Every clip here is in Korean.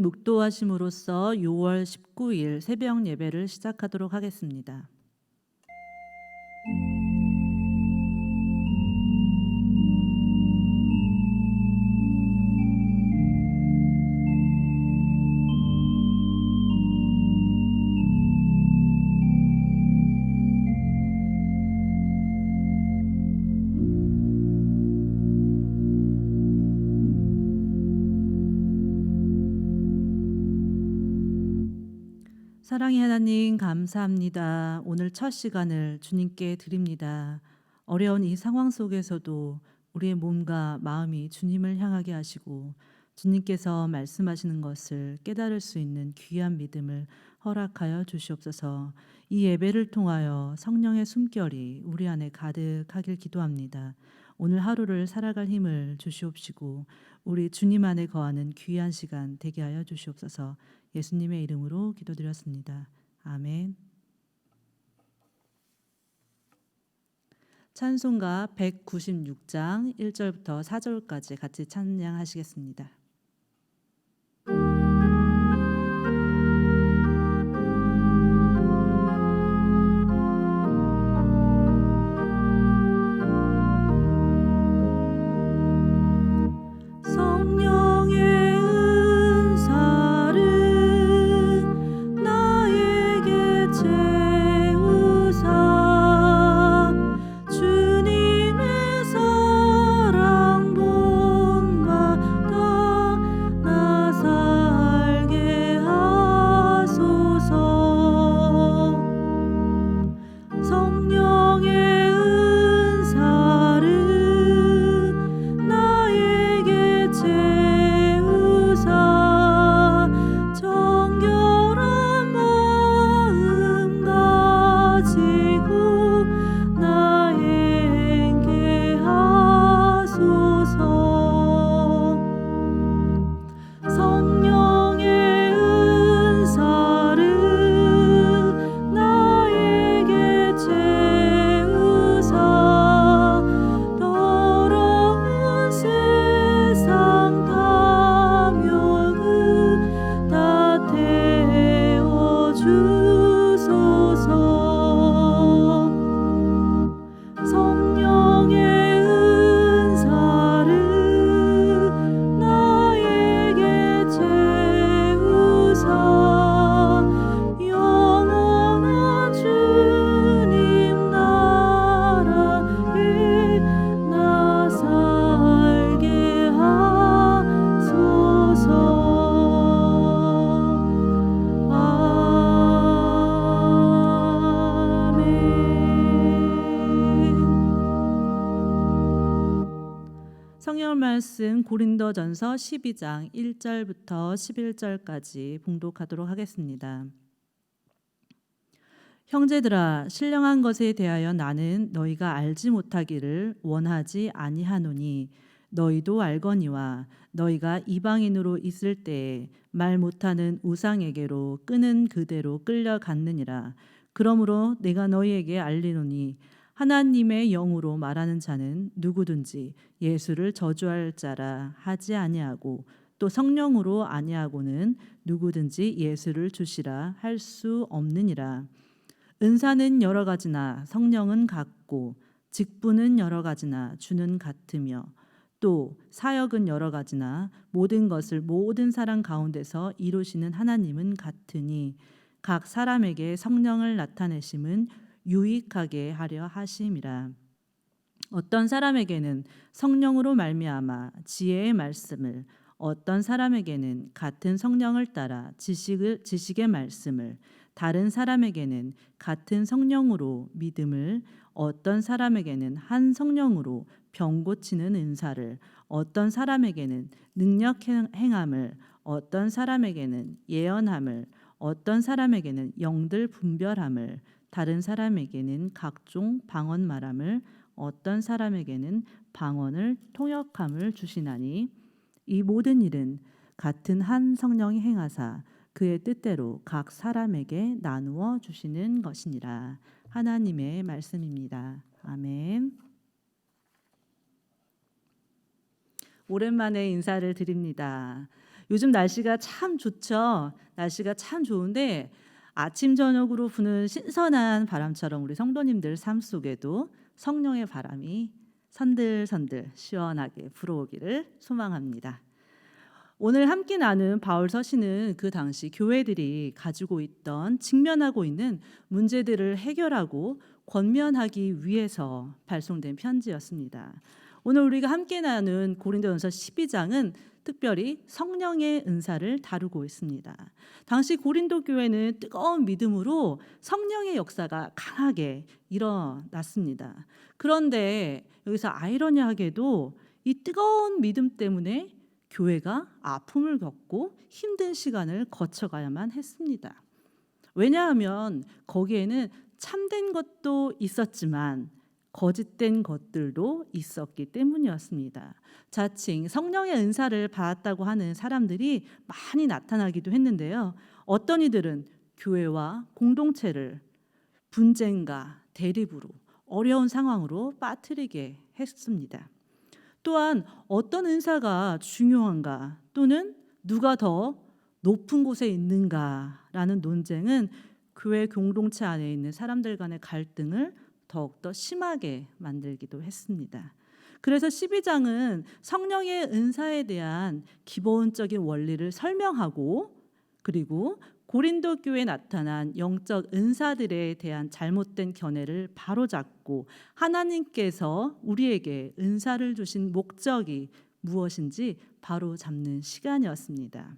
묵도하심으로써 6월 19일 새벽 예배를 시작하도록 하겠습니다. 사랑의 하나님 감사합니다. 오늘 첫 시간을 주님께 드립니다. 어려운 이 상황 속에서도 우리의 몸과 마음이 주님을 향하게 하시고 주님께서 말씀하시는 것을 깨달을 수 있는 귀한 믿음을 허락하여 주시옵소서. 이 예배를 통하여 성령의 숨결이 우리 안에 가득하길 기도합니다. 오늘 하루를 살아갈 힘을 주시옵시고 우리 주님 안에 거하는 귀한 시간 되게 하여 주시옵소서. 예수님의 이름으로 기도드렸습니다. 아멘. 찬송가 196장 1절부터 4절까지 같이 찬양하시겠습니다. 고린도전서 12장 1절부터 11절까지 봉독하도록 하겠습니다. 형제들아 신령한 것에 대하여 나는 너희가 알지 못하기를 원하지 아니하노니 너희도 알거니와 너희가 이방인으로 있을 때에 말 못하는 우상에게로 끄는 그대로 끌려갔느니라 그러므로 내가 너희에게 알리노니 하나님의 영으로 말하는 자는 누구든지 예수를 저주할 자라 하지 아니하고 또 성령으로 아니하고는 누구든지 예수를 주시라 할 수 없느니라. 은사는 여러 가지나 성령은 같고 직분은 여러 가지나 주는 같으며 또 사역은 여러 가지나 모든 것을 모든 사람 가운데서 이루시는 하나님은 같으니 각 사람에게 성령을 나타내심은 유익하게 하려 하심이라. 어떤 사람에게는 성령으로 말미암아 지혜의 말씀을 어떤 사람에게는 같은 성령을 따라 지식을 지식의 말씀을 다른 사람에게는 같은 성령으로 믿음을 어떤 사람에게는 한 성령으로 병 고치는 은사를 어떤 사람에게는 능력 행- 행함을 어떤 사람에게는 예언함을 어떤 사람에게는 영들 분별함을 다른 사람에게는 각종 방언 말함을 어떤 사람에게는 방언을 통역함을 주시나니 이 모든 일은 같은 한 성령이 행하사 그의 뜻대로 각 사람에게 나누어 주시는 것이니라. 하나님의 말씀입니다. 아멘. 오랜만에 인사를 드립니다. 요즘 날씨가 참 좋죠. 날씨가 참 좋은데 아침 저녁으로 부는 신선한 바람처럼 우리 성도님들 삶 속에도 성령의 바람이 선들선들 시원하게 불어오기를 소망합니다. 오늘 함께 나눈 바울 서신은 그 당시 교회들이 가지고 있던 직면하고 있는 문제들을 해결하고 권면하기 위해서 발송된 편지였습니다. 오늘 우리가 함께 나눈 고린도전서 12장은 특별히 성령의 은사를 다루고 있습니다. 당시 고린도 교회는 뜨거운 믿음으로 성령의 역사가 강하게 일어났습니다. 그런데 여기서 아이러니하게도 이 뜨거운 믿음 때문에 교회가 아픔을 겪고 힘든 시간을 거쳐가야만 했습니다. 왜냐하면 거기에는 참된 것도 있었지만 거짓된 것들도 있었기 때문이었습니다. 자칭 성령의 은사를 받았다고 하는 사람들이 많이 나타나기도 했는데요. 어떤 이들은 교회와 공동체를 분쟁과 대립으로 어려운 상황으로 빠뜨리게 했습니다. 또한 어떤 은사가 중요한가 또는 누가 더 높은 곳에 있는가라는 논쟁은 교회 공동체 안에 있는 사람들 간의 갈등을 더욱더 심하게 만들기도 했습니다. 그래서 12장은 성령의 은사에 대한 기본적인 원리를 설명하고 그리고 고린도 교회에 나타난 영적 은사들에 대한 잘못된 견해를 바로잡고 하나님께서 우리에게 은사를 주신 목적이 무엇인지 바로잡는 시간이었습니다.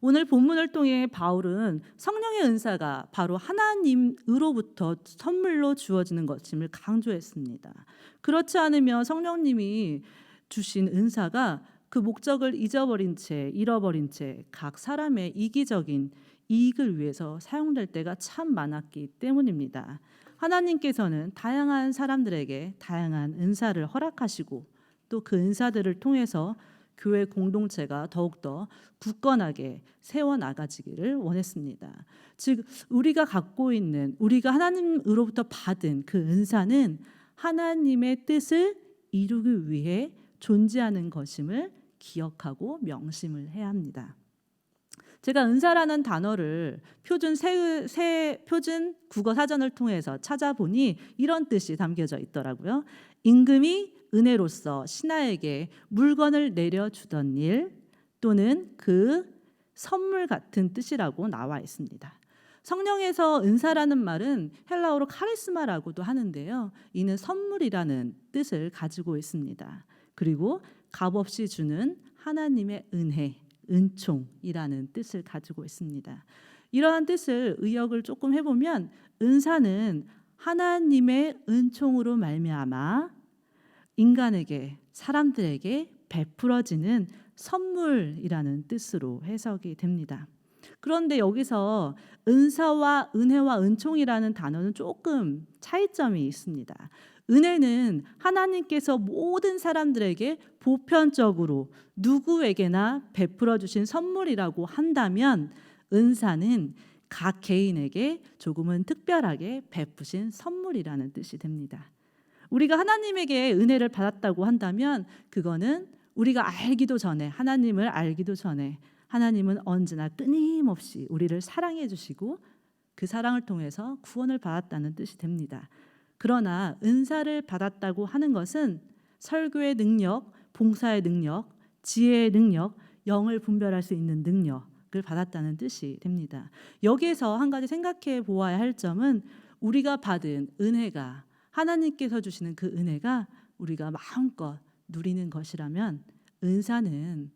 오늘 본문을 통해 바울은 성령의 은사가 바로 하나님으로부터 선물로 주어지는 것임을 강조했습니다. 그렇지 않으면 성령님이 주신 은사가 그 목적을 잊어버린 채 잃어버린 채 각 사람의 이기적인 이익을 위해서 사용될 때가 참 많았기 때문입니다. 하나님께서는 다양한 사람들에게 다양한 은사를 허락하시고 또 그 은사들을 통해서 교회 공동체가 더욱더 굳건하게 세워 나가지기를 원했습니다. 즉 우리가 갖고 있는 우리가 하나님으로부터 받은 그 은사는 하나님의 뜻을 이루기 위해 존재하는 것임을 기억하고 명심을 해야 합니다. 제가 은사라는 단어를 표준 새, 새 표준 국어 사전을 통해서 찾아보니 이런 뜻이 담겨져 있더라고요. 임금이 은혜로서 신하에게 물건을 내려주던 일 또는 그 선물 같은 뜻이라고 나와 있습니다. 성령에서 은사라는 말은 헬라어로 카리스마라고도 하는데요. 이는 선물이라는 뜻을 가지고 있습니다. 그리고 값없이 주는 하나님의 은혜, 은총이라는 뜻을 가지고 있습니다. 이러한 뜻을 의역을 조금 해보면 은사는 하나님의 은총으로 말미암아 인간에게 사람들에게 베풀어지는 선물이라는 뜻으로 해석이 됩니다. 그런데 여기서 은사와 은혜와 은총이라는 단어는 조금 차이점이 있습니다. 은혜는 하나님께서 모든 사람들에게 보편적으로 누구에게나 베풀어 주신 선물이라고 한다면 은사는 각 개인에게 조금은 특별하게 베푸신 선물이라는 뜻이 됩니다. 우리가 하나님에게 은혜를 받았다고 한다면 그거는 우리가 알기도 전에 하나님을 알기도 전에 하나님은 언제나 끊임없이 우리를 사랑해 주시고 그 사랑을 통해서 구원을 받았다는 뜻이 됩니다. 그러나 은사를 받았다고 하는 것은 설교의 능력, 봉사의 능력, 지혜의 능력, 영을 분별할 수 있는 능력을 받았다는 뜻이 됩니다. 여기에서 한 가지 생각해 보아야 할 점은 우리가 받은 은혜가 하나님께서 주시는 그 은혜가 우리가 마음껏 누리는 것이라면 은사는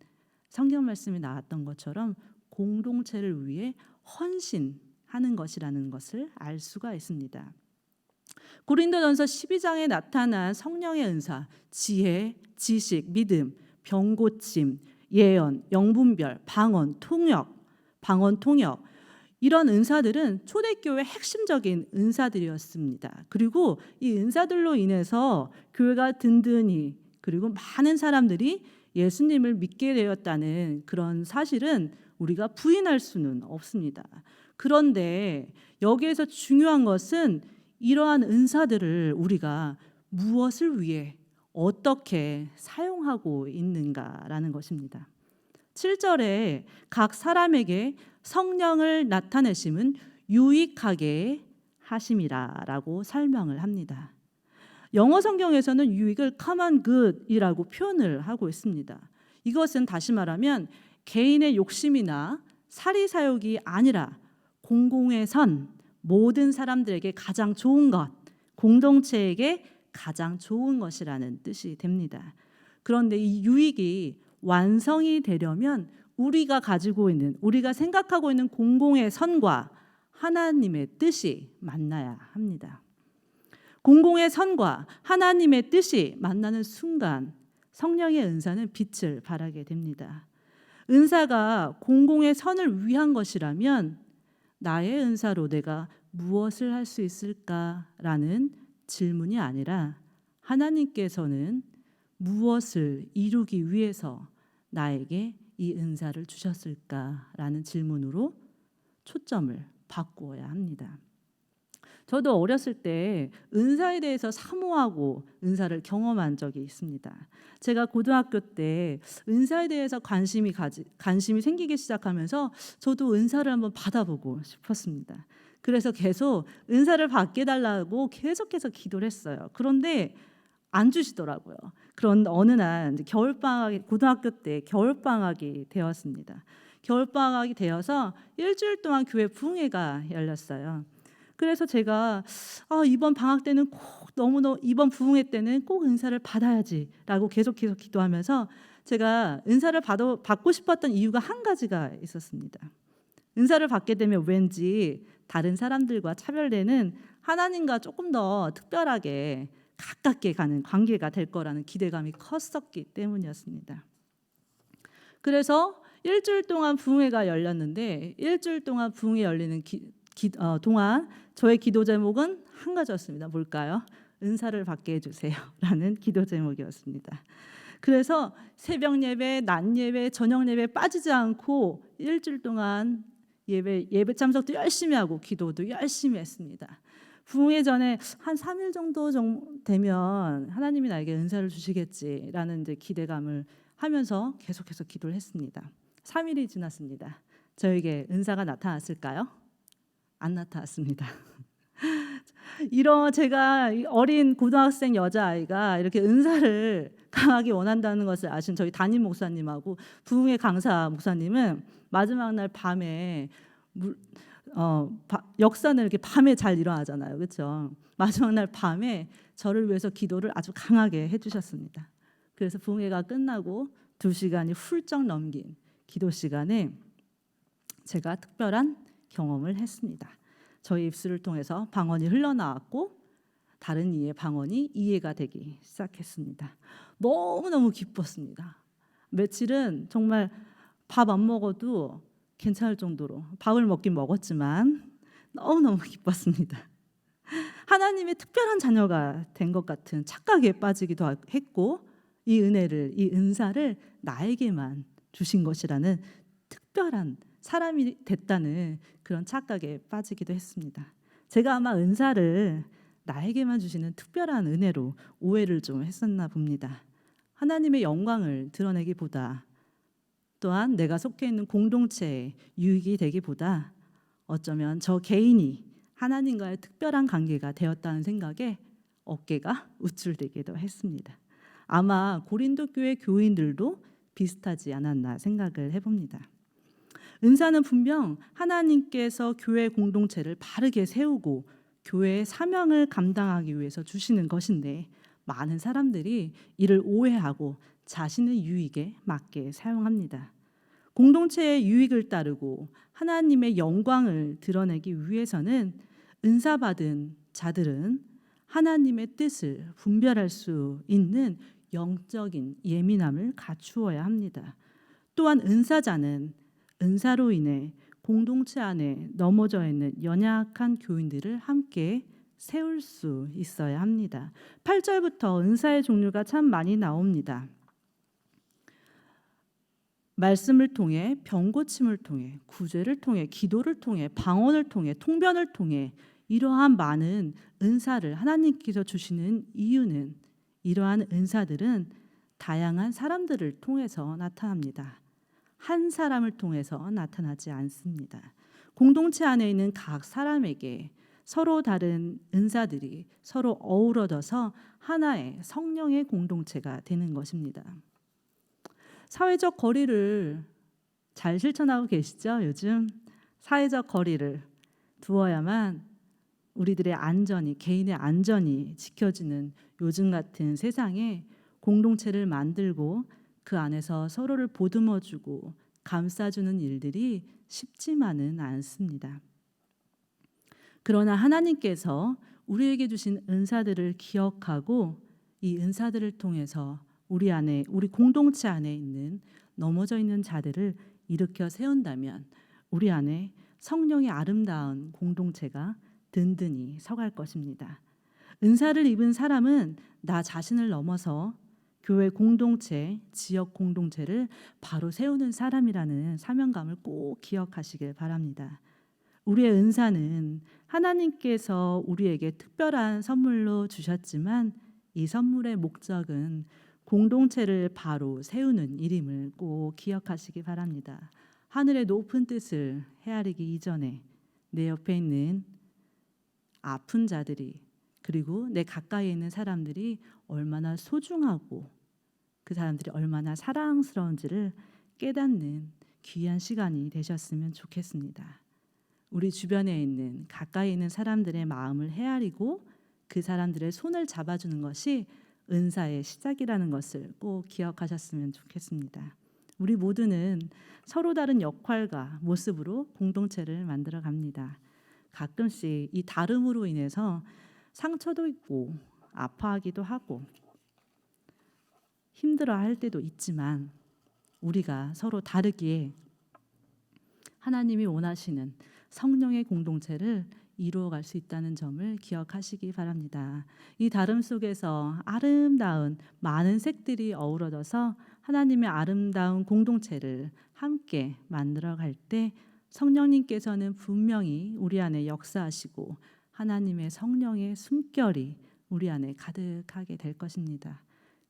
성경 말씀이 나왔던 것처럼 공동체를 위해 헌신하는 것이라는 것을 알 수가 있습니다. 고린도전서 12장에 나타난 성령의 은사, 지혜, 지식, 믿음, 병고침, 예언, 영분별, 방언, 통역, 방언 통역 이런 은사들은 초대교회 핵심적인 은사들이었습니다. 그리고 이 은사들로 인해서 교회가 든든히 그리고 많은 사람들이 예수님을 믿게 되었다는 그런 사실은 우리가 부인할 수는 없습니다. 그런데 여기에서 중요한 것은 이러한 은사들을 우리가 무엇을 위해 어떻게 사용하고 있는가라는 것입니다. 7절에 각 사람에게 성령을 나타내심은 유익하게 하심이라라고 설명을 합니다. 영어 성경에서는 유익을 common good이라고 표현을 하고 있습니다. 이것은 다시 말하면 개인의 욕심이나 사리 사욕이 아니라 공공의 선, 모든 사람들에게 가장 좋은 것, 공동체에게 가장 좋은 것이라는 뜻이 됩니다. 그런데 이 유익이 완성이 되려면 우리가 가지고 있는 우리가 생각하고 있는 공공의 선과 하나님의 뜻이 만나야 합니다. 공공의 선과 하나님의 뜻이 만나는 순간 성령의 은사는 빛을 발하게 됩니다. 은사가 공공의 선을 위한 것이라면 나의 은사로 내가 무엇을 할 수 있을까라는 질문이 아니라 하나님께서는 무엇을 이루기 위해서 나에게 이 은사를 주셨을까라는 질문으로 초점을 바꾸어야 합니다. 저도 어렸을 때 은사에 대해서 사모하고 은사를 경험한 적이 있습니다. 제가 고등학교 때 은사에 대해서 관심이 가지, 관심이 생기기 시작하면서 저도 은사를 한번 받아보고 싶었습니다. 그래서 계속 은사를 받게 달라고 계속해서 기도를 했어요. 그런데 안 주시더라고요. 그런 어느 날 겨울 방학이 고등학교 때 겨울 방학이 되었습니다. 겨울 방학이 되어서 일주일 동안 교회 부흥회가 열렸어요. 그래서 제가 아, 이번 방학 때는 꼭 너무너무 이번 부흥회 때는 꼭 은사를 받아야지라고 계속 계속 기도하면서 제가 은사를 받아, 받고 싶었던 이유가 한 가지가 있었습니다. 은사를 받게 되면 왠지 다른 사람들과 차별되는 하나님과 조금 더 특별하게 가깝게 가는 관계가 될 거라는 기대감이 컸었기 때문이었습니다. 그래서 일주일 동안 부흥회가 열렸는데 일주일 동안 부흥회 열리는 기, 기, 어, 동안 저의 기도 제목은 한 가지였습니다. 뭘까요? 은사를 받게 해주세요라는 기도 제목이었습니다. 그래서 새벽 예배, 낮 예배, 저녁 예배 빠지지 않고 일주일 동안 예배 예배 참석도 열심히 하고 기도도 열심히 했습니다. 부흥회 전에 한 3일 정도 되면 하나님이 나에게 은사를 주시겠지라는 이제 기대감을 하면서 계속해서 기도를 했습니다. 3일이 지났습니다. 저에게 은사가 나타났을까요? 안 나타났습니다. 이런 제가 어린 고등학생 여자아이가 이렇게 은사를 강하게 원한다는 것을 아신 저희 담임 목사님하고 부흥회 강사 목사님은 마지막 날 밤에 물, 어, 바, 역사는 이렇게 밤에 잘 일어나잖아요. 그렇죠? 마지막 날 밤에 저를 위해서 기도를 아주 강하게 해 주셨습니다. 그래서 부흥회가 끝나고 두 시간이 훌쩍 넘긴 기도 시간에 제가 특별한 경험을 했습니다. 저희 입술을 통해서 방언이 흘러나왔고 다른 이의 방언이 이해가 되기 시작했습니다. 너무너무 기뻤습니다. 며칠은 정말 밥 안 먹어도 괜찮을 정도로 밥을 먹긴 먹었지만 너무너무 기뻤습니다. 하나님의 특별한 자녀가 된 것 같은 착각에 빠지기도 했고 이 은혜를 이 은사를 나에게만 주신 것이라는 특별한 사람이 됐다는 그런 착각에 빠지기도 했습니다. 제가 아마 은사를 나에게만 주시는 특별한 은혜로 오해를 좀 했었나 봅니다. 하나님의 영광을 드러내기보다 또한 내가 속해 있는 공동체에 유익이 되기보다 어쩌면 저 개인이 하나님과의 특별한 관계가 되었다는 생각에 어깨가 우쭐대기도 했습니다. 아마 고린도 교회 교인들도 비슷하지 않았나 생각을 해봅니다. 은사는 분명 하나님께서 교회 공동체를 바르게 세우고 교회의 사명을 감당하기 위해서 주시는 것인데 많은 사람들이 이를 오해하고 자신의 유익에 맞게 사용합니다. 공동체의 유익을 따르고 하나님의 영광을 드러내기 위해서는 은사받은 자들은 하나님의 뜻을 분별할 수 있는 영적인 예민함을 갖추어야 합니다. 또한 은사자는 은사로 인해 공동체 안에 넘어져 있는 연약한 교인들을 함께 세울 수 있어야 합니다. 8절부터 은사의 종류가 참 많이 나옵니다. 말씀을 통해 병고침을 통해 구제를 통해 기도를 통해 방언을 통해 통변을 통해 이러한 많은 은사를 하나님께서 주시는 이유는 이러한 은사들은 다양한 사람들을 통해서 나타납니다. 한 사람을 통해서 나타나지 않습니다. 공동체 안에 있는 각 사람에게 서로 다른 은사들이 서로 어우러져서 하나의 성령의 공동체가 되는 것입니다. 사회적 거리를 잘 실천하고 계시죠? 요즘 사회적 거리를 두어야만 우리들의 안전이 개인의 안전이 지켜지는 요즘 같은 세상에 공동체를 만들고 그 안에서 서로를 보듬어주고 감싸주는 일들이 쉽지만은 않습니다. 그러나 하나님께서 우리에게 주신 은사들을 기억하고 이 은사들을 통해서 우리 안에 우리 공동체 안에 있는 넘어져 있는 자들을 일으켜 세운다면 우리 안에 성령의 아름다운 공동체가 든든히 서갈 것입니다. 은사를 입은 사람은 나 자신을 넘어서 교회 공동체, 지역 공동체를 바로 세우는 사람이라는 사명감을 꼭 기억하시길 바랍니다. 우리의 은사는 하나님께서 우리에게 특별한 선물로 주셨지만 이 선물의 목적은 공동체를 바로 세우는 일임을 꼭 기억하시기 바랍니다. 하늘의 높은 뜻을 헤아리기 이전에 내 옆에 있는 아픈 자들이 그리고 내 가까이에 있는 사람들이 얼마나 소중하고 그 사람들이 얼마나 사랑스러운지를 깨닫는 귀한 시간이 되셨으면 좋겠습니다. 우리 주변에 있는 가까이 있는 사람들의 마음을 헤아리고 그 사람들의 손을 잡아주는 것이 은사의 시작이라는 것을 꼭 기억하셨으면 좋겠습니다. 우리 모두는 서로 다른 역할과 모습으로 공동체를 만들어 갑니다. 가끔씩 이 다름으로 인해서 상처도 있고 아파하기도 하고 힘들어 할 때도 있지만 우리가 서로 다르기에 하나님이 원하시는 성령의 공동체를 이루어갈 수 있다는 점을 기억하시기 바랍니다. 이 다름 속에서 아름다운 많은 색들이 어우러져서 하나님의 아름다운 공동체를 함께 만들어갈 때 성령님께서는 분명히 우리 안에 역사하시고 하나님의 성령의 숨결이 우리 안에 가득하게 될 것입니다.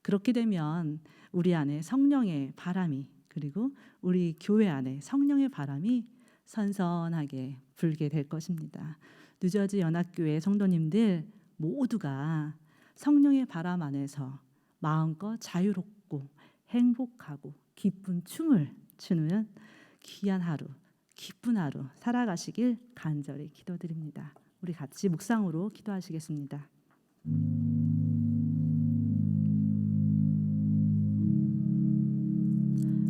그렇게 되면 우리 안에 성령의 바람이 그리고 우리 교회 안에 성령의 바람이 선선하게 불게 될 것입니다. 뉴저지 연합교회 성도님들 모두가 성령의 바람 안에서 마음껏 자유롭고 행복하고 기쁜 춤을 추는 귀한 하루, 기쁜 하루 살아가시길 간절히 기도드립니다. 우리 같이 묵상으로 기도하시겠습니다.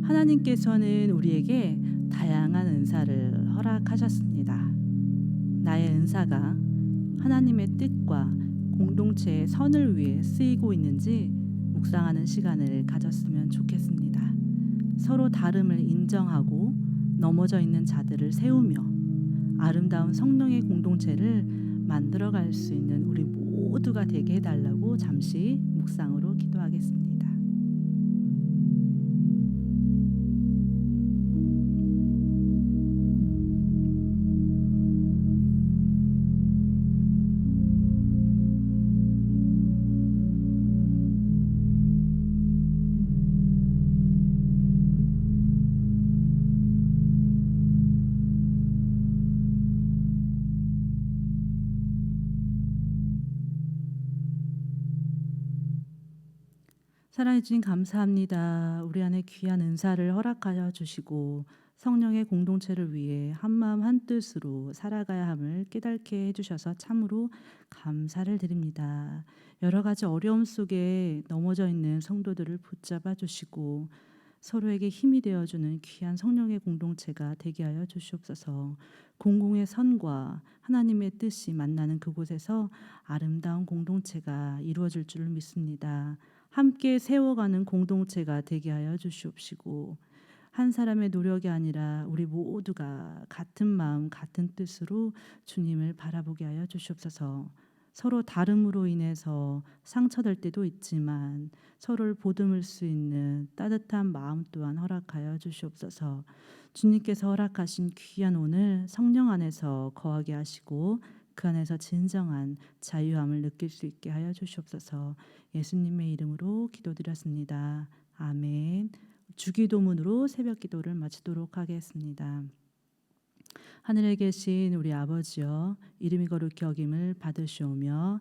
하나님께서는 우리에게 다양한 은사를 허락하셨습니다. 나의 은사가 하나님의 뜻과 공동체의 선을 위해 쓰이고 있는지 묵상하는 시간을 가졌으면 좋겠습니다. 서로 다름을 인정하고 넘어져 있는 자들을 세우며 아름다운 성령의 공동체를 만들어 갈 수 있는 우리 모두가 되게 해달라고 잠시 묵상으로 기도하겠습니다. 사랑해 주님 감사합니다. 우리 안에 귀한 은사를 허락하여 주시고 성령의 공동체를 위해 한마음 한뜻으로 살아가야 함을 깨닫게 해주셔서 참으로 감사를 드립니다. 여러 가지 어려움 속에 넘어져 있는 성도들을 붙잡아 주시고 서로에게 힘이 되어주는 귀한 성령의 공동체가 되게 하여 주시옵소서. 공공의 선과 하나님의 뜻이 만나는 그곳에서 아름다운 공동체가 이루어질 줄 믿습니다. 함께 세워가는 공동체가 되게 하여 주시옵시고 한 사람의 노력이 아니라 우리 모두가 같은 마음 같은 뜻으로 주님을 바라보게 하여 주시옵소서. 서로 다름으로 인해서 상처될 때도 있지만 서로를 보듬을 수 있는 따뜻한 마음 또한 허락하여 주시옵소서. 주님께서 허락하신 귀한 오늘 성령 안에서 거하게 하시고 그 안에서 진정한 자유함을 느낄 수 있게 하여 주시옵소서. 예수님의 이름으로 기도드렸습니다. 아멘. 주기도문으로 새벽 기도를 마치도록 하겠습니다. 하늘에 계신 우리 아버지여 이름이 거룩히 여김을 받으시오며